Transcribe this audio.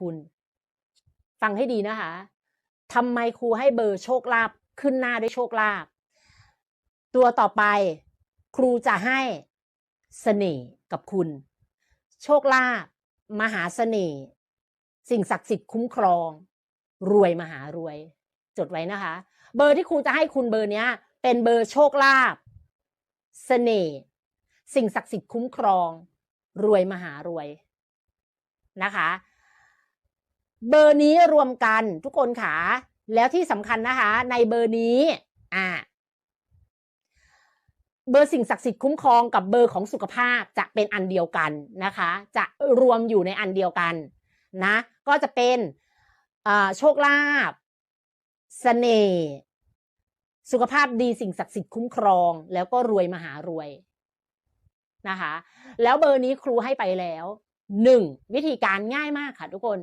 คุณ ฟังให้ดีนะคะทำไมครูให้เบอร์โชคลาภขึ้นหน้าด้วยโชคลาภตัวต่อไปครูจะให้เสน่ห์กับคุณ โชคลาภมหาเสน่ห์สิ่งศักดิ์สิทธิ์คุ้มครอง รวยมหารวย จดไว้นะคะ เบอร์ที่ครูจะให้คุณเบอร์เนี้ย เป็นเบอร์โชคลาภเสน่ห์สิ่งศักดิ์สิทธิ์คุ้มครอง รวยมหารวยนะคะ เบอร์นี้รวมกันทุกคนค่ะแล้วที่สำคัญนะคะ ในเบอร์นี้อ่าเบอร์สิ่งศักดิ์สิทธิ์คุ้มครองกับเบอร์ของสุขภาพจะเป็นอันเดียวกันนะคะ จะรวมอยู่ในอันเดียวกันนะ ก็จะเป็นโชคลาภเสน่ห์สุขภาพดีสิ่งศักดิ์สิทธิ์คุ้มครอง แล้วก็รวยมหารวยนะคะ แล้วเบอร์นี้ครูให้ไปแล้วหนึ่งวิธีการง่ายมากค่ะทุกคน